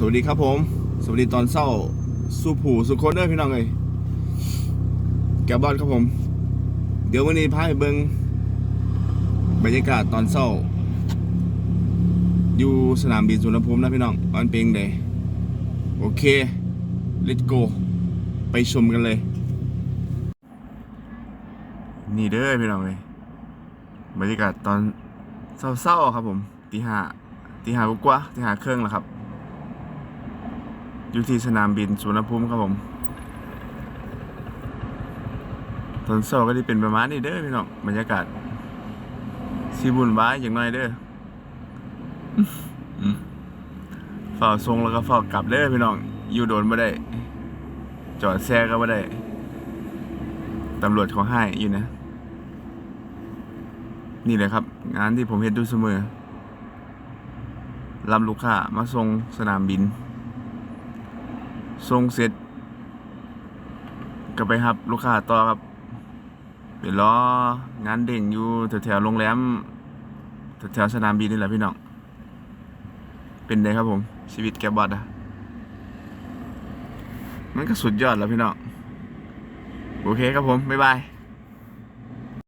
สวัสดีครับผม สวัสดีตอนเศร้าสุผูสุคนเด้อพี่น้องเลยแกบอลครับผม เดี๋ยววันนี้พาไปเบิงบรรยากาศตอนเศร้า อยู่สนามบินสุวรรณภูมินะพี่น้องออนเปียงเดย์โอเค let's go ไปชมกันเลย นี่เด้อพี่น้องเลยบรรยากาศตอนเศร้าๆครับผมตีห้าตีห้ากว่าตีห้าครึ่องแล้วครับ อยู่ที่สนามบินสุวรรณภูมิครับผมตอนเช้าก็ได้เป็นประมาณนี้เด้อพี่น้องบรรยากาศสีบุญว้ายอย่างน้อยเด้อเฝ้าทรงแล้วก็เฝ้ากลับเด้อพี่น้อง อยู่โดนไม่ได้ จอดแซ่ก็ไม่ได้ ตำรวจเขาให้อยู่นะ นี่แหละครับ งานที่ผมเห็นดูเสมอรับลูกค้ามาส่งสนามบิน ส่งเสร็จ ก็ไปครับ ลูกค้าต่อครับไปรองานเด่งอยู่แถวๆโรงแรมแถวๆสนามบินนี่แหละพี่น้อง เป็นไงครับผม ชีวิตแกบบอดอะมันก็สุดยอดแล้วพี่น้อง โอเคครับผม บ๊ายบาย